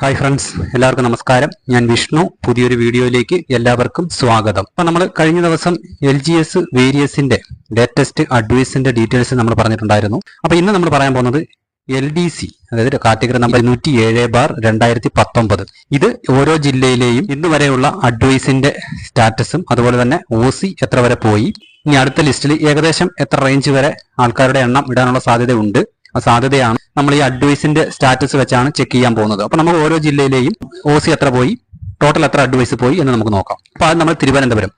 Hi friends എല്ലാവർക്കും നമസ്കാരം. ഞാൻ വിഷ്ണു. പുതിയൊരു വീഡിയോയിലേക്ക് എല്ലാവർക്കും സ്വാഗതം. അപ്പൊ നമ്മൾ കഴിഞ്ഞ ദിവസം എൽ ജി എസ് വേരിയസിന്റെ ലേറ്റസ്റ്റ് അഡ്വൈസിന്റെ ഡീറ്റെയിൽസ് നമ്മൾ പറഞ്ഞിട്ടുണ്ടായിരുന്നു. അപ്പോൾ ഇന്ന് നമ്മൾ പറയാൻ പോകുന്നത് എൽ ഡി സി അതായത് കാറ്റഗറി നമ്പർ ഇരുന്നൂറ്റി ഏഴ് ബാർ രണ്ടായിരത്തി പത്തൊമ്പത് ഇത് ഓരോ ജില്ലയിലെയും ഇന്ന് വരെയുള്ള അഡ്വൈസിന്റെ സ്റ്റാറ്റസും അതുപോലെ തന്നെ ഒ സി എത്ര വരെ പോയി. ഇനി അടുത്ത ലിസ്റ്റിൽ ഏകദേശം എത്ര റേഞ്ച് വരെ ആൾക്കാരുടെ എണ്ണം ഇടാനുള്ള സാധ്യതയുണ്ട്. സാധ്യതയാണ്. നമ്മൾ ഈ അഡ്വൈസിന്റെ സ്റ്റാറ്റസ് വെച്ചാണ് ചെക്ക് ചെയ്യാൻ പോകുന്നത്. അപ്പൊ നമുക്ക് ഓരോ ജില്ലയിലെയും ഒ സി എത്ര പോയി? ടോട്ടൽ എത്ര അഡ്വൈസ് പോയി എന്ന് നമുക്ക് നോക്കാം. അപ്പൊ അത് നമ്മൾ തിരുവനന്തപുരം.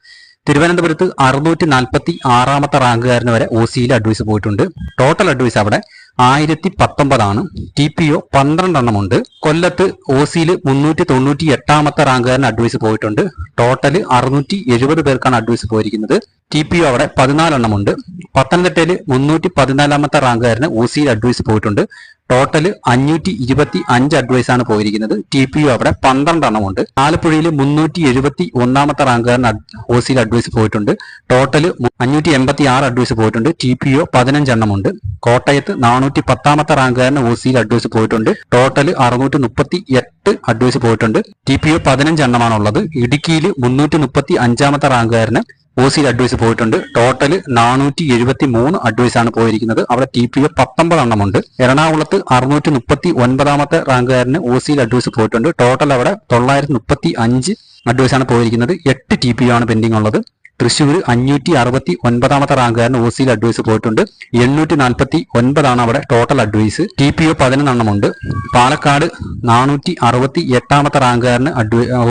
തിരുവനന്തപുരത്ത് അറുന്നൂറ്റി നാൽപ്പത്തി ആറാമത്തെ റാങ്കുകാരന് വരെ ഒ സിയിൽ അഡ്വൈസ് പോയിട്ടുണ്ട്. ടോട്ടൽ അഡ്വൈസ് അവിടെ ആയിരത്തി പത്തൊമ്പതാണ് ടി പി ഒ പന്ത്രണ്ടെണ്ണമുണ്ട്. കൊല്ലത്ത് ഒ സിയിൽ മുന്നൂറ്റി തൊണ്ണൂറ്റി എട്ടാമത്തെ റാങ്കുകാരന് അഡ്വൈസ് പോയിട്ടുണ്ട്. ടോട്ടൽ അറുന്നൂറ്റി എഴുപത് പേർക്കാണ് അഡ്വൈസ് പോയിരിക്കുന്നത്. ടി പി ഒ അവിടെ പതിനാലെണ്ണമുണ്ട്. പത്തനംതിട്ടയിൽ മുന്നൂറ്റി പതിനാലാമത്തെ റാങ്കുകാരന് ഒ സിയിൽ അഡ്വൈസ് പോയിട്ടുണ്ട്. ടോട്ടൽ അഞ്ഞൂറ്റി ഇരുപത്തി അഞ്ച് അഡ്വൈസ് ആണ് പോയിരിക്കുന്നത്. ടി പി യു അവിടെ പന്ത്രണ്ടെണ്ണമുണ്ട്. ആലപ്പുഴയിൽ മുന്നൂറ്റി എഴുപത്തി ഒന്നാമത്തെ റാങ്കുകാരൻ ഒ സിയിൽ അഡ്വൈസ് പോയിട്ടുണ്ട്. ടോട്ടൽ അഞ്ഞൂറ്റി എൺപത്തി ആറ് അഡ്വൈസ് പോയിട്ടുണ്ട്. ടി പി ഒ പതിനഞ്ചെണ്ണമുണ്ട്. കോട്ടയത്ത് നാനൂറ്റി പത്താമത്തെ റാങ്കുകാരന് ഒ സിയിൽ അഡ്വൈസ് പോയിട്ടുണ്ട്. ടോട്ടൽ അറുന്നൂറ്റി മുപ്പത്തി എട്ട് അഡ്വൈസ് പോയിട്ടുണ്ട്. ടി പി ഒ പതിനഞ്ചെണ്ണമാണുള്ളത്. ഇടുക്കിയിൽ മുന്നൂറ്റി മുപ്പത്തി അഞ്ചാമത്തെ റാങ്കുകാരന് ഒ സിയിൽ അഡ്വൈസ് പോയിട്ടുണ്ട്. ടോട്ടൽ നാനൂറ്റി എഴുപത്തി മൂന്ന് അഡ്വൈസ് ആണ് പോയിരിക്കുന്നത്. അവിടെ ടി പി ഒ പത്തൊമ്പത് എണ്ണമുണ്ട് എറണാകുളത്ത് അറുന്നൂറ്റി മുപ്പത്തി ഒൻപതാമത്തെ റാങ്കുകാരന് ഒ സിയിൽ അഡ്വൈസ് പോയിട്ടുണ്ട്. ടോട്ടൽ അവിടെ തൊള്ളായിരത്തി മുപ്പത്തി അഞ്ച് അഡ്വൈസ് ആണ് പോയിരിക്കുന്നത്. എട്ട് ടി പി ആണ് പെൻഡിംഗ് ഉള്ളത്. തൃശ്ശൂർ അഞ്ഞൂറ്റി അറുപത്തി ഒൻപതാമത്തെ റാങ്കുകാരന് ഒ സിയിൽ അഡ്വൈസ് പോയിട്ടുണ്ട്. എണ്ണൂറ്റി നാൽപ്പത്തി ഒൻപതാണ് അവിടെ total advice T P O പതിനൊന്നെണ്ണമുണ്ട്. Palakkad നാനൂറ്റി അറുപത്തി എട്ടാമത്തെ റാങ്കുകാരന്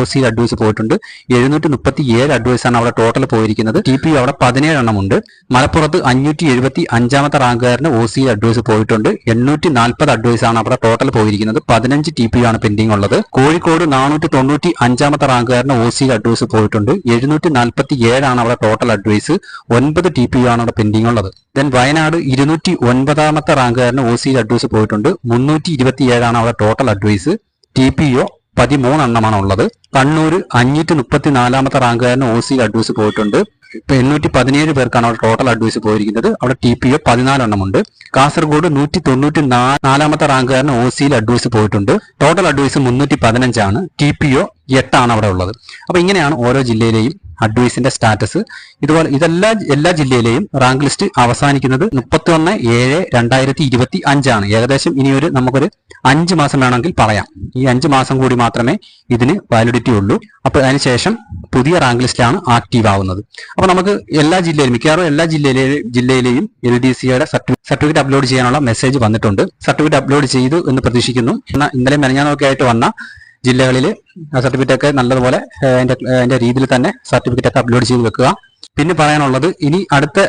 ഒ സിയിൽ അഡ്വൈസ് പോയിട്ടുണ്ട്. എഴുന്നൂറ്റി മുപ്പത്തി ഏഴ് അഡ്വൈസ് ആണ് അവിടെ ടോട്ടൽ പോയിരിക്കുന്നത്. ടി പി ഒ അവിടെ പതിനേഴെണ്ണമുണ്ട്. മലപ്പുറത്ത് അഞ്ഞൂറ്റി എഴുപത്തി അഞ്ചാമത്തെ റാങ്കുകാരന് ഒ സിയിൽ അഡ്വൈസ് പോയിട്ടുണ്ട്. എണ്ണൂറ്റി നാൽപ്പത് അഡ്വൈസ് ആണ് അവിടെ ടോട്ടൽ പോയിരിക്കുന്നത്. പതിനഞ്ച് ടി പി ആണ് പെൻഡിംഗ് ഉള്ളത്. കോഴിക്കോട് നാനൂറ്റി തൊണ്ണൂറ്റി അഞ്ചാമത്തെ റാങ്കുകാരന് ഒ സിയിൽ അഡ്വൈസ് പോയിട്ടുണ്ട്. എഴുന്നൂറ്റി നാൽപ്പത്തി ഏഴാണ് അവിടെ ടോട്ടൽ അഡ്വൈസ് ഒൻപത് ടി പി ആണ് അവിടെ പെൻഡിംഗ് ഉള്ളത്. ദെൻ വയനാട് ഇരുന്നൂറ്റി ഒൻപതാമത്തെ റാങ്കുകാരന് ഒ സിയിൽ അഡ്വൈസ് പോയിട്ടുണ്ട്. മുന്നൂറ്റി ഇരുപത്തി ഏഴാണ് അവിടെ total advice T P O പതിമൂന്നെണ്ണമാണ് ഉള്ളത്. കണ്ണൂർ അഞ്ഞൂറ്റി മുപ്പത്തി നാലാമത്തെ റാങ്കുകാരന് ഒ സിയിൽ അഡ്വൈസ് പോയിട്ടുണ്ട്. എണ്ണൂറ്റി പതിനേഴ് പേർക്കാണ് അവിടെ ടോട്ടൽ അഡ്വൈസ് പോയിരിക്കുന്നത്. അവിടെ ടി പി ഒ പതിനാലെണ്ണമുണ്ട് കാസർഗോഡ് നൂറ്റി തൊണ്ണൂറ്റി നാലാമത്തെ റാങ്കുകാരന് ഒ സിയിൽ അഡ്വൈസ് പോയിട്ടുണ്ട്. ടോട്ടൽ അഡ്വൈസ് മുന്നൂറ്റി പതിനഞ്ചാണ് ടി പി ഒ എട്ടാണ് അവിടെ ഉള്ളത്. അപ്പൊ ഇങ്ങനെയാണ് ഓരോ ജില്ലയിലെയും അഡ്വൈസിന്റെ സ്റ്റാറ്റസ്. ഇതുപോലെ ഇതെല്ലാ എല്ലാ ജില്ലയിലെയും റാങ്ക് ലിസ്റ്റ് അവസാനിക്കുന്നത് മുപ്പത്തി ഒന്ന് ഏഴ് രണ്ടായിരത്തി ഇരുപത്തി അഞ്ചാണ് ഏകദേശം ഇനിയൊരു നമുക്കൊരു അഞ്ച് മാസം വേണമെങ്കിൽ പറയാം. ഈ അഞ്ച് മാസം കൂടി മാത്രമേ ഇതിന് വാലിഡിറ്റി ഉള്ളൂ. അപ്പോൾ അതിനുശേഷം പുതിയ റാങ്ക് ലിസ്റ്റാണ് ആക്റ്റീവ് ആവുന്നത്. അപ്പോൾ നമുക്ക് എല്ലാ ജില്ലയിലും മിക്കവാറും എല്ലാ ജില്ലയിലെയും ജില്ലയിലെയും എൽ ഡി സിയുടെ സർട്ടിഫിക്കറ്റ് അപ്ലോഡ് ചെയ്യാനുള്ള മെസ്സേജ് വന്നിട്ടുണ്ട്. സർട്ടിഫിക്കറ്റ് അപ്ലോഡ് ചെയ്തു എന്ന് പ്രതീക്ഷിക്കുന്നു. എന്നാൽ ഇന്നലെ മെനഞ്ഞാനൊക്കെ ആയിട്ട് വന്ന ജില്ലകളിൽ സർട്ടിഫിക്കറ്റ് ഒക്കെ നല്ലതുപോലെ അതിന്റെ രീതിയിൽ തന്നെ സർട്ടിഫിക്കറ്റ് ഒക്കെ അപ്ലോഡ് ചെയ്ത് വെക്കുക. പിന്നെ പറയാനുള്ളത് ഇനി അടുത്ത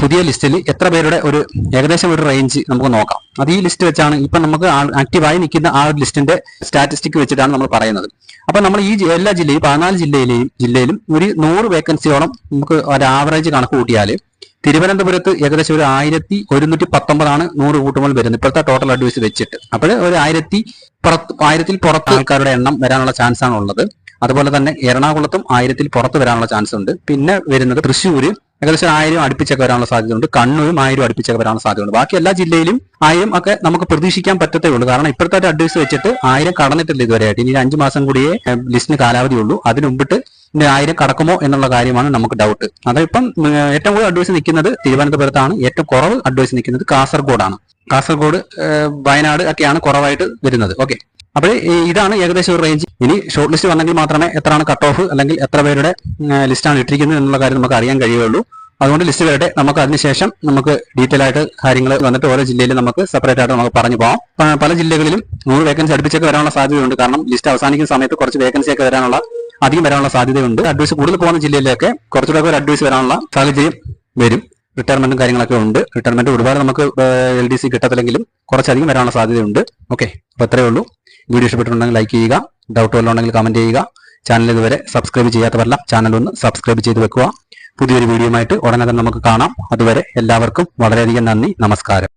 പുതിയ ലിസ്റ്റിൽ എത്ര പേരുടെ ഒരു ഏകദേശം ഒരു റേഞ്ച് നമുക്ക് നോക്കാം. അത് ഈ ലിസ്റ്റ് വെച്ചാണ് ഇപ്പൊ നമുക്ക് ആക്റ്റീവായി നിൽക്കുന്ന ആ ഒരു ലിസ്റ്റിന്റെ സ്റ്റാറ്റിസ്റ്റിക് വെച്ചിട്ടാണ് നമ്മൾ പറയുന്നത്. അപ്പൊ നമ്മൾ ഈ എല്ലാ ജില്ലയും പതിനാല് ജില്ലയിലെയും ജില്ലയിലും ഒരു നൂറ് വേക്കൻസിയോളം നമുക്ക് ഒരു ആവറേജ് കണക്ക് കൂട്ടിയാൽ തിരുവനന്തപുരത്ത് ഏകദേശം ഒരു ആയിരത്തി ഒരുന്നൂറ്റി പത്തൊമ്പതാണ് നൂറ് കൂട്ടുമ്പോൾ വരുന്നത്. ഇപ്പോഴത്തെ ടോട്ടൽ അഡ്വൈസ് വെച്ചിട്ട്. അപ്പോൾ ഒരു ആയിരത്തി പുറത്ത് ആയിരത്തിൽ പുറത്ത് ആൾക്കാരുടെ എണ്ണം വരാനുള്ള ചാൻസ് ആണ് ഉള്ളത്. അതുപോലെ തന്നെ എറണാകുളത്തും ആയിരത്തിൽ പുറത്ത് വരാനുള്ള ചാൻസ് ഉണ്ട്. പിന്നെ വരുന്നത് തൃശ്ശൂർ ഏകദേശം ആയിരം അടുപ്പിച്ചൊക്കെ വരാനുള്ള സാധ്യതയുണ്ട്. കണ്ണൂരും ആയിരം അടുപ്പിച്ചൊക്കെ വരാനുള്ള സാധ്യതയുണ്ട്. ബാക്കി എല്ലാ ജില്ലയിലും ആയിരം ഒക്കെ നമുക്ക് പ്രതീക്ഷിക്കാൻ പറ്റത്തേ ഉള്ളൂ. കാരണം ഇപ്പോഴത്തെ അഡ്വൈസ് വെച്ചിട്ട് ആയിരം കടന്നിട്ടില്ല ഇതുവരെയായിട്ട് ഇനി അഞ്ചു മാസം കൂടിയേ ലിസ്റ്റിന് കാലാവധി ഉള്ളൂ. അതിനുമ്പിട്ട് ഇനി ആയിരം കടക്കുമോ എന്നുള്ള കാര്യമാണ് നമുക്ക് ഡൗട്ട് അതിപ്പം ഏറ്റവും കൂടുതൽ അഡ്വൈസ് നിൽക്കുന്നത് തിരുവനന്തപുരത്താണ്. ഏറ്റവും കുറവ് അഡ്വൈസ് നിൽക്കുന്നത് കാസർഗോഡാണ്. കാസർഗോഡ് വയനാട് ഒക്കെയാണ് കുറവായിട്ട് വരുന്നത്. ഓക്കെ അപ്പോൾ ഇതാണ് ഏകദേശം ഒരു റേഞ്ച് ഇനി ഷോർട്ട് ലിസ്റ്റ് വന്നെങ്കിൽ മാത്രമേ എത്രയാണ് കട്ട് ഓഫ് അല്ലെങ്കിൽ എത്ര പേരുടെ ലിസ്റ്റാണ് ഇട്ടിരിക്കുന്നത് എന്നുള്ള കാര്യം നമുക്ക് അറിയാൻ കഴിയുള്ളൂ അതുകൊണ്ട് ലിസ്റ്റ് വരട്ടെ. നമുക്ക് അതിനുശേഷം നമുക്ക് ഡീറ്റെയിൽ ആയിട്ട് കാര്യങ്ങൾ വന്നിട്ട് ഓരോ ജില്ലയിലും നമുക്ക് സെപ്പറേറ്റ് ആയിട്ട് നമുക്ക് പറഞ്ഞു പോകാം. പല ജില്ലകളിലും നൂറ് വേക്കൻസി അടുപ്പിച്ചൊക്കെ വരാനുള്ള സാധ്യതയുണ്ട്. കാരണം ലിസ്റ്റ് അവസാനിക്കുന്ന സമയത്ത് കുറച്ച് വേക്കൻസി ഒക്കെ വരാനുള്ള അധികം വരാനുള്ള സാധ്യതയുണ്ട്. അഡ്വൈസ് കൂടുതൽ പോകുന്ന ജില്ലയിലൊക്കെ കുറച്ചുകൂടെ ഒരു അഡ്വൈസ് വരാനുള്ള സാഹചര്യം വരും. റിട്ടയർമെന്റും കാര്യങ്ങളൊക്കെ ഉണ്ട്. റിട്ടയർമെന്റ് ഒരുപാട് നമുക്ക് എൽ ഡി സി കിട്ടത്തില്ലെങ്കിലും കുറച്ചധികം വരാനുള്ള സാധ്യതയുണ്ട്. ഓക്കെ അപ്പോൾ അത്രയേ ഉള്ളൂ. വീഡിയോ ഇഷ്ടപ്പെട്ടിട്ടുണ്ടെങ്കിൽ ലൈക്ക് ചെയ്യുക. ഡൗട്ട് വല്ലതും ഉണ്ടെങ്കിൽ കമന്റ് ചെയ്യുക. ചാനൽ ഇതുവരെ സബ്സ്ക്രൈബ് ചെയ്യാത്തവരല്ല ചാനൽ ഒന്ന് സബ്സ്ക്രൈബ് ചെയ്ത് വെക്കുക. പുതിയൊരു വീഡിയോ ആയിട്ട് ഉടനെ തന്നെ നമുക്ക് കാണാം. അതുവരെ എല്ലാവർക്കും വളരെയധികം നന്ദി. നമസ്കാരം.